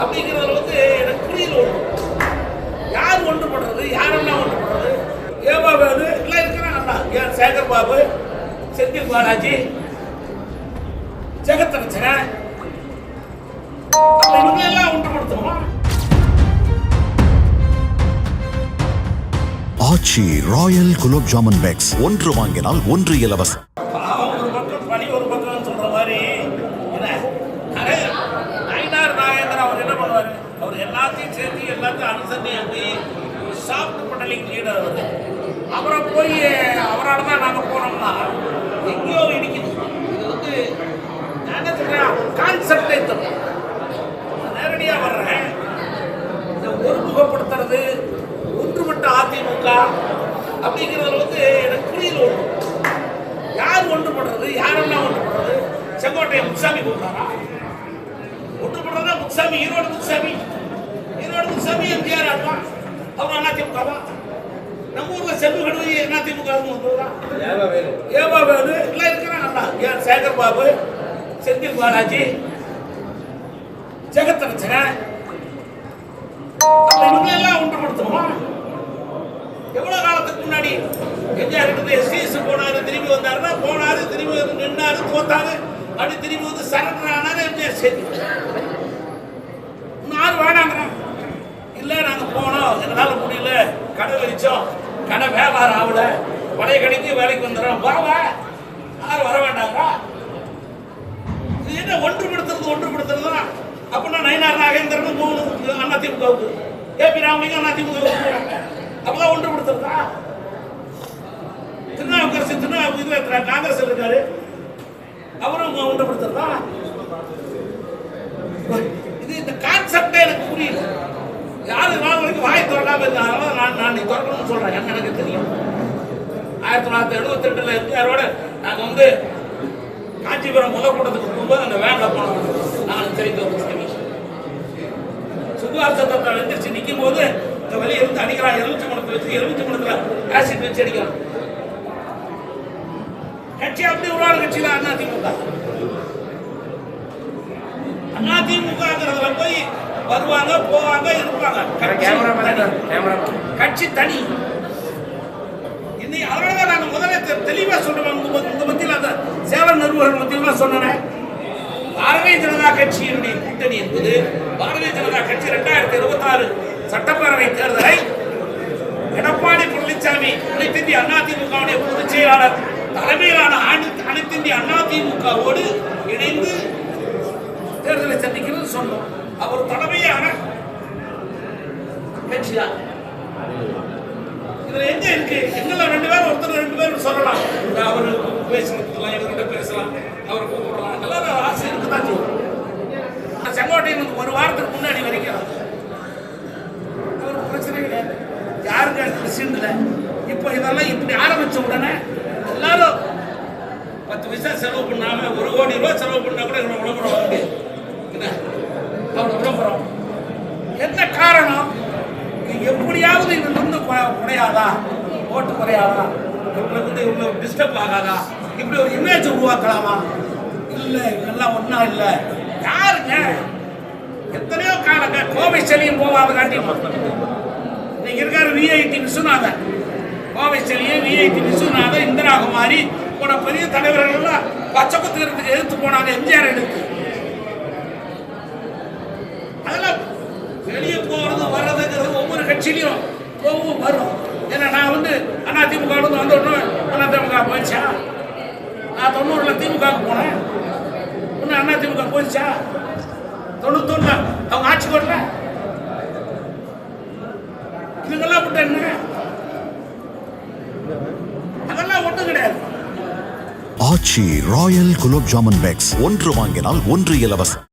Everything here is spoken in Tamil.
அப்படிங்கிறதுல வந்து எனக்கு புரியல ஒன்று யார் ஒன்று பண்ணுறது யாரெல்லாம் ஒன்று பண்றது? ஏவா வேணு எல்லாம் அண்ணா ஏன் சேகர் பாபு செந்தில் பாலாஜி ஜெகத்தரச்சன் இவங்க எல்லாம் ஒன்றுபடுத்தணும்? Aachi royal gulab jamun packs. ஒன்று வாங்கினால் ஒன்று இலவசம் பாவம் ஒரு பக்கம் பணி ஒரு பக்கம் சொல்ற மாதிரி என்ன அரே, நயினார் நாயகர் அவர் என்ன பண்ணுவாரு அவர் எல்லாத்தையும் சேர்த்து எல்லாத்தையும் அனுசரித்து சாப்பிட்டு பட்டலிங் லீடர் அவர் அவரை போய் அவரால் தான் நாங்கள் போனோம்னா எங்கேயோ இடிக்குது. இது வந்து நான் என்ன சொல்றேன் கான்செப்டே தப்பு நேரடியாக வர்றேன். இந்த ஒருமுகப்படுத்துறது ஒன்றுபட்ட அதிமுக அப்படிங்கிறதுல வந்து எனக்கு புரியல ஒன்று யார் ஒன்றுபடுறது? யாரெல்லாம் ஒன்று பண்றது செங்கோட்டையை முத்துசாமி கூப்பிட்டாரா ஒன்று பண்றதா முத்துசாமி ஈரோடு முத்துசாமி ஈரோடு முத்துசாமி எம்ஜிஆர் ஆடுவான் அவர் அதிமுகவா நம்ம ஊர்ல செல்வ கடுவை அதிமுக வந்ததுதான் ஏவா வேணு எல்லாம் இருக்கிறாங்கல்ல ஏன் சேகர் பாபு செந்தில் பாலாஜி ஜெகத்தரச்சன் இவங்க எல்லாம் ஒன்றுபடுத்தணும்? எவ்வளவு காலத்துக்கு முன்னாடி எம்ஜிஆர் கிட்ட எஸ்டிஎஸ் போனாரு திரும்பி வந்தாருன்னா போனாரு திரும்பி நின்னாரு தோத்தாரு. அப்படி திரும்பி வந்து சரண்டர் சரி. யாரும் வேணாங்கிறோம் இல்லை நாங்கள் போனோம். எங்களால் முடியல. கடை வச்சோம் கடை வியாபாரம் ஆகல. பழைய கடைக்கு வேலைக்கு வந்துடுறோம். வா யாரும் வர வேண்டாங்களா இது என்ன ஒன்றுபடுத்துறது ஒன்றுபடுத்துறது? தான் அப்படின்னா நயினார் நாகேந்திரன் அண்ணா திமுகவுக்கு. ஏபி ராமலிங்கம் அதிமுகவுக்கு அப்பதான் ஒன்றுபடுத்துறதா? திருநாவுக்கரசு திருநாவுக்கு இதுல காங்கிரஸ் இருக்காரு. அவரும் ஒன்றுபடுத்துறதா இது இந்த கான்செப்டே எனக்கு புரியல யாரு நாள் வரைக்கும் வாய் திறக்காம இருந்தாங்க நான் நான் நீ திறக்கணும்னு சொல்றேன். என்ன எனக்கு தெரியும். ஆயிரத்தி தொள்ளாயிரத்தி எழுபத்தி ரெண்டுல எம்ஜிஆரோட நாங்க வந்து காஞ்சிபுரம் முதல் கூட்டத்துக்கு போகும்போது அந்த வேன்ல போனோம். நாங்கள் தெரிந்து சாமி சுகுமார் எழுந்திரிச்சு நிற்கும் போது இந்த வழி இருந்து அடிக்கிறான். எலுமிச்சை மணத்தை வச்சு எலுமிச்சை மணத்துல ஆசிட் வச்சு அடிக்கிறான். கட்சி அப்படி ஒரு கட்சியில அண்ணா திமுக. அண்ணா போய் வருவாங்க போவாங்க இருப்பாங்க. கட்சி தனி. கட்சி தனி. இன்னைக்கு அதனாலதான் நாங்க முதல்ல தெ- தெளிவா சொல்றோம் உங்க உங்க மத்தியில் அந்த சேலம் நிர்வாகிகள் மத்தியில் சொன்னேன். பாரதிய ஜனதா கட்சியினுடைய கூட்டணி என்பது பாரதிய ஜனதா கட்சி இரண்டாயிரத்தி இருபத்தி ஆறு சட்டப்பேரவை தேர்தலை எடப்பாடி பழனிசாமி அனைத்து இந்திய அதிமுகவுடைய பொதுச் செயலாளர் தலைமையிலான அனைத்து அனைத்து இந்திய அதிமுகவோடு இணைந்து தேர்தலை சந்திக்கிறது சொன்னோம். அவர் தலைமையான கட்சி தான் இதுல எங்க இருக்கு? எங்கள ரெண்டு பேரும் ஒருத்தர் ரெண்டு பேரும் சொல்லலாம். அவரு பேசலாம் இவர்கிட்ட பேசலாம். அவர் கூப்பிடலாம். எல்லாரும் ஆசை இருக்குதான் செய்யும் ஆனா செங்கோட்டையன் வந்து ஒரு வாரத்துக்கு முன்னாடி வரைக்கும் அவருக்கு பிரச்சனை கிடையாது. யாருங்க பிரசிடன்ட்ல இப்போ இதெல்லாம் இப்படி ஆரம்பிச்ச உடனே எல்லாரும் பத்து பைசா செலவு பண்ணாம ஒரு கோடி ரூபாய் செலவு பண்ணா கூட இவ்வளவு விளம்பரம் ஏதாவது இதுல இருந்து குறையாதா ஓட்டு குறையாதா? இவங்களுக்கு வந்து இவங்க டிஸ்டர்ப் ஆகாதா? இப்படி ஒரு இமேஜ் உருவாக்கலாமா? இல்லை இதெல்லாம் ஒன்றா இல்லை. யாருங்க? எத்தனையோ காலங்க கோவை செலியும் போகாத காட்டி இன்னைக்கு இருக்காரு விஐடி விஸ்வநாதன். கோவை செலியும் விஐடி விஸ்வநாதன் இந்திராகுமாரி போன பெரிய தலைவர்கள் எல்லாம் பச்சை குத்துக்கிறதுக்கு எதிர்த்து போனாங்க. எம்ஜிஆர் எடுத்து. வர்றதுங்கிறது கோபமும் போகும் வரும். ஏன்னா நான் வந்து அண்ணா திமுக வந்து வந்த அண்ணா திமுக போயிடுச்சா? நான் தொண்ணூறுல திமுகவுக்கு போனேன். இன்னும் அண்ணா திமுக போயிடுச்சா? தொண்ணூத்தொன்னு அவங்க ஆட்சி வரல. இதுங்கெல்லாம் விட்டு என்ன? அதெல்லாம் ஒன்றும் கிடையாது. Aachi royal gulab jamun packs. ஒன்று வாங்கினால் ஒன்று இலவசம்.